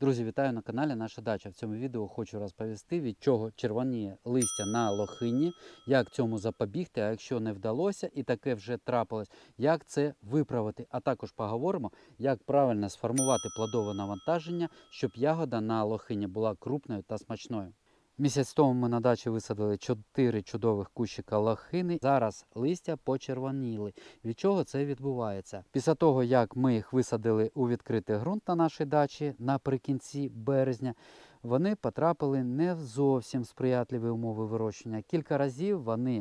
Друзі, вітаю на каналі Наша Дача. В цьому відео хочу розповісти, від чого червоніє листя на лохині, як цьому запобігти, а якщо не вдалося і таке вже трапилось, як це виправити. А також поговоримо, як правильно сформувати плодове навантаження, щоб ягода на лохині була крупною та смачною. Місяць тому ми на дачі висадили 4 чудових кущика лохини. Зараз листя почервоніли. Від чого це відбувається? Після того, як ми їх висадили у відкритий ґрунт на нашій дачі наприкінці березня, вони потрапили не в зовсім сприятливі умови вирощення. Кілька разів вони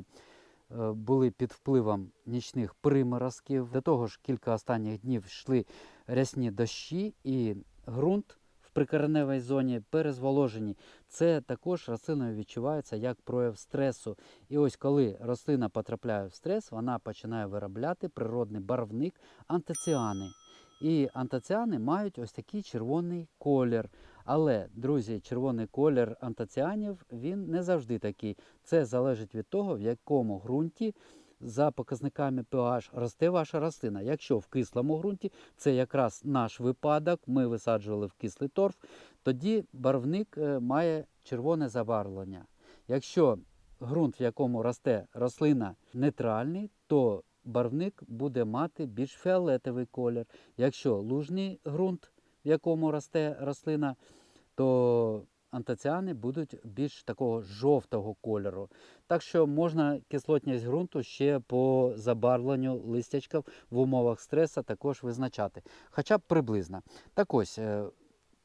е, були під впливом нічних приморозків. До того ж, кілька останніх днів йшли рясні дощі і ґрунт. Прикореневій зоні перезволожені. Це також рослиною відчувається як прояв стресу. І ось коли рослина потрапляє в стрес, вона починає виробляти природний барвник антоціани. І антоціани мають ось такий червоний колір. Але, друзі, червоний колір антоціанів він не завжди такий. Це залежить від того, в якому ґрунті за показниками pH росте ваша рослина. Якщо в кислому ґрунті, це якраз наш випадок, ми висаджували в кислий торф, тоді барвник е, має червоне забарвлення. Якщо ґрунт, в якому росте рослина, нейтральний, то барвник буде мати більш фіолетовий колір. Якщо лужний ґрунт, в якому росте рослина, то антоціани будуть більш такого жовтого кольору. Так що можна кислотність ґрунту ще по забарвленню листячків в умовах стресу також визначати, хоча б приблизно. Так ось, е,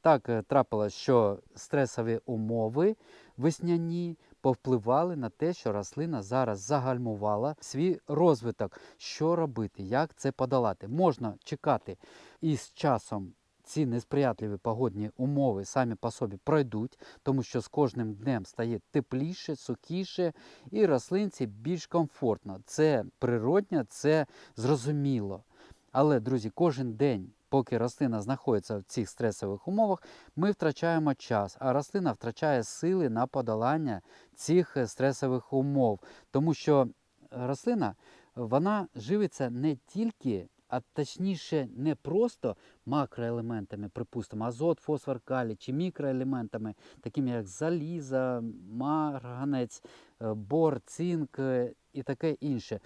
так е, трапилось, що стресові умови весняні повпливали на те, що рослина зараз загальмувала свій розвиток. Що робити, як це подолати? Можна чекати і з часом. Ці несприятливі погодні умови самі по собі пройдуть, тому що з кожним днем стає тепліше, сухіше і рослинці більш комфортно. Це природньо, це зрозуміло. Але, друзі, кожен день, поки рослина знаходиться в цих стресових умовах, ми втрачаємо час, а рослина втрачає сили на подолання цих е, стресових умов. Тому що рослина вона живиться не тільки, а точніше, не просто макроелементами, припустимо, азот, фосфор, калій, чи мікроелементами, такими як заліза, марганець, е, бор, цинк е, і таке інше.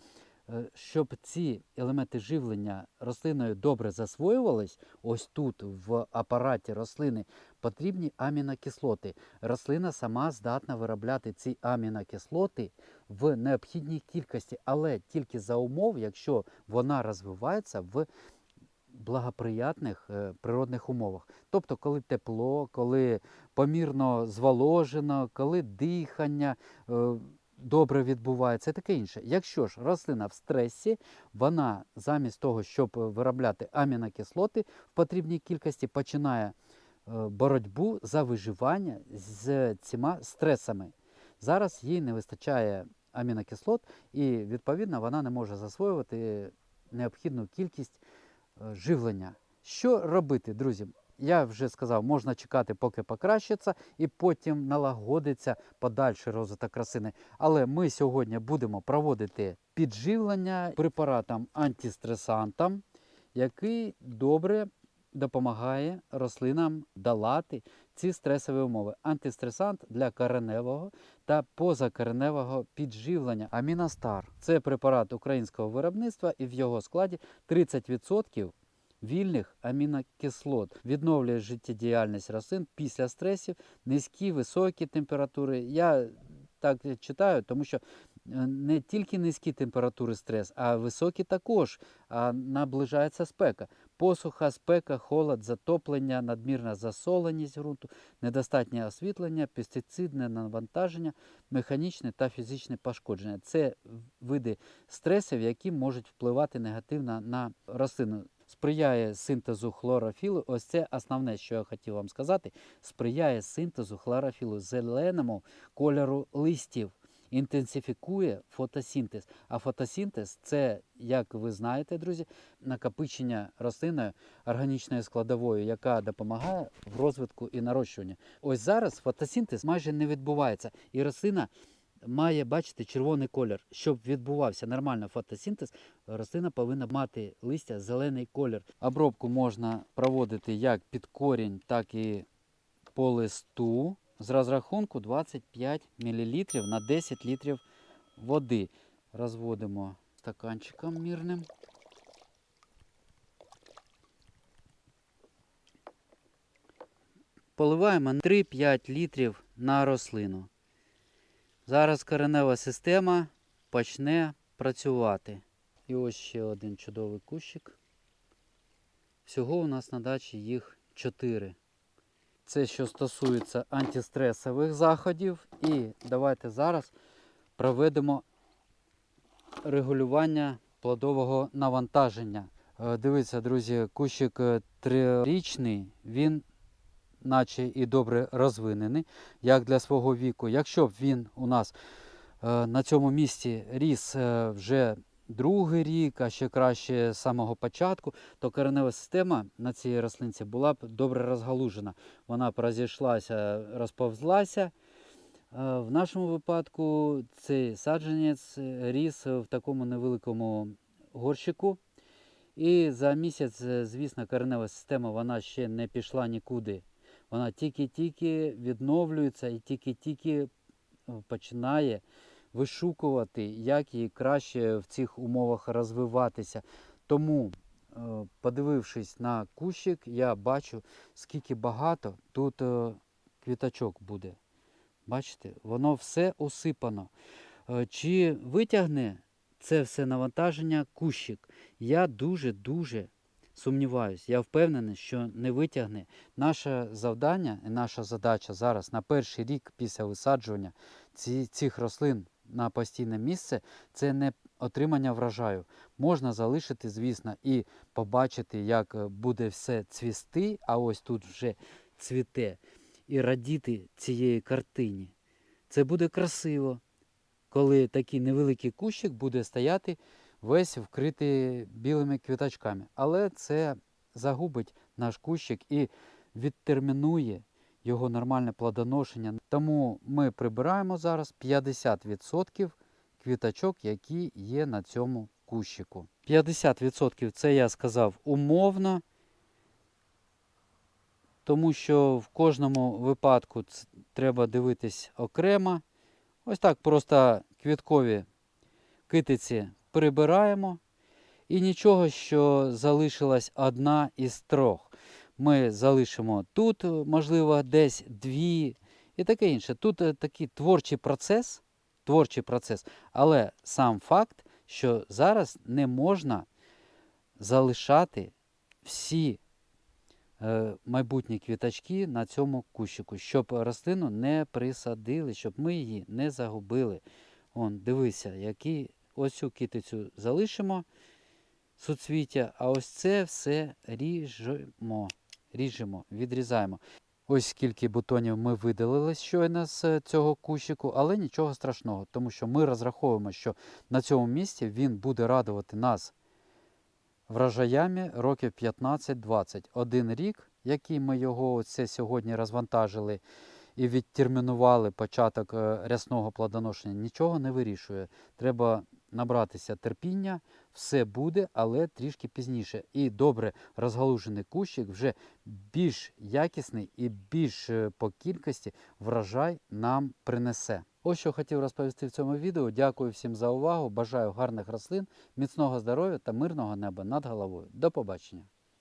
Е, Щоб ці елементи живлення рослиною добре засвоювались, ось тут в апараті рослини потрібні амінокислоти. Рослина сама здатна виробляти ці амінокислоти в необхідній кількості, але тільки за умов, якщо вона розвивається в благоприятних е, природних умовах. Тобто, коли тепло, коли помірно зволожено, коли дихання. Е, добре відбувається таке інше. Якщо ж рослина в стресі, вона замість того, щоб виробляти амінокислоти в потрібній кількості, починає е, боротьбу за виживання з цими стресами. Зараз їй не вистачає амінокислот, і відповідно вона не може засвоювати необхідну кількість е, живлення. Що робити, друзі? Я вже сказав, можна чекати, поки покращиться, і потім налагодиться подальший розвиток рослини. Але ми сьогодні будемо проводити підживлення препаратом антистресантом, який добре допомагає рослинам долати ці стресові умови. Антистресант для кореневого та позакореневого підживлення. Аміностар це препарат українського виробництва, і в його складі 30% вільних амінокислот, відновлює життєдіяльність рослин після стресів, низькі, високі температури. Я так читаю, тому що е, не тільки низькі температури стрес, а високі також. А наближається спека. Посуха, спека, холод, затоплення, надмірна засоленість ґрунту, недостатнє освітлення, пестицидне навантаження, механічне та фізичне пошкодження. Це види стресів, які можуть впливати негативно на рослину. Сприяє синтезу хлорофілу. Ось це основне, що я хотів вам сказати. Сприяє синтезу хлорофілу зеленому кольору листів. Інтенсифікує фотосинтез. А фотосинтез це, як ви знаєте, друзі, накопичення рослиною органічної складової, яка допомагає в розвитку і нарощуванні. Ось зараз фотосинтез майже не відбувається, і рослина має бачити червоний колір. Щоб відбувався нормально фотосинтез, рослина повинна мати листя зелений колір. Обробку можна проводити як під корінь, так і по листу з розрахунку 25 мл на 10 літрів води. Розводимо стаканчиком мірним. Поливаємо 3-5 літрів на рослину. Зараз коренева система почне працювати. І ось ще один чудовий кущик. Всього у нас на дачі їх 4. Це що стосується антистресових заходів. І давайте зараз проведемо регулювання плодового навантаження. Е, Дивіться, друзі, кущик е, трирічний, він наче і добре розвинений, як для свого віку. Якщо б він у нас е, на цьому місці ріс е, вже другий рік, а ще краще з самого початку, то коренева система на цій рослинці була б добре розгалужена. Вона б розійшлася, розповзлася. Е, В нашому випадку цей саджанець ріс в такому невеликому горщику. І за місяць, звісно, коренева система вона ще не пішла нікуди. Вона тільки-тільки відновлюється і тільки-тільки е, починає вишукувати, як їй краще в цих умовах розвиватися. Тому, е, подивившись на кущик, я бачу, скільки багато тут е, квіточок буде. Бачите, воно все усипано. Е, Чи витягне це все навантаження кущик? Я дуже-дуже сумніваюсь. Я впевнений, що не витягне. Наше завдання і наша задача зараз на перший рік після висаджування ці, цих рослин на постійне місце це не отримання врожаю. Можна залишити, звісно, і побачити, як е, буде все цвісти, а ось тут вже цвіте, і радіти цієї картині. Це буде красиво, коли такий невеликий кущик буде стояти весь вкритий білими квіточками. Але це загубить наш кущик і відтермінує його нормальне плодоношення. Тому ми прибираємо зараз 50% квіточок, які є на цьому кущику. 50% це я сказав умовно, тому що в кожному випадку треба дивитись окремо. Ось так просто квіткові китиці прибираємо. І нічого, що залишилась одна із трьох. Ми залишимо тут, можливо, десь дві і таке інше. Тут е, такий творчий процес, творчий процес, але сам факт, що зараз не можна залишати всі е, майбутні квіточки на цьому кущику, щоб рослину не присадили, щоб ми її не загубили. Он, дивися, які ось цю китицю залишимо суцвіття, а ось це все ріжемо, ріжемо, відрізаємо. Ось скільки бутонів ми видалили щойно з е, цього кущику, але нічого страшного, тому що ми розраховуємо, що на цьому місці він буде радувати нас врожаями років 15-20. Один рік, який ми його оце сьогодні розвантажили і відтермінували початок е, рясного плодоношення, нічого не вирішує. Треба набратися терпіння, все буде, але трішки пізніше. І добре розгалужений кущик вже більш якісний і більш е, по кількості врожай нам принесе. Ось що хотів розповісти в цьому відео. Дякую всім за увагу. Бажаю гарних рослин, міцного здоров'я та мирного неба над головою. До побачення!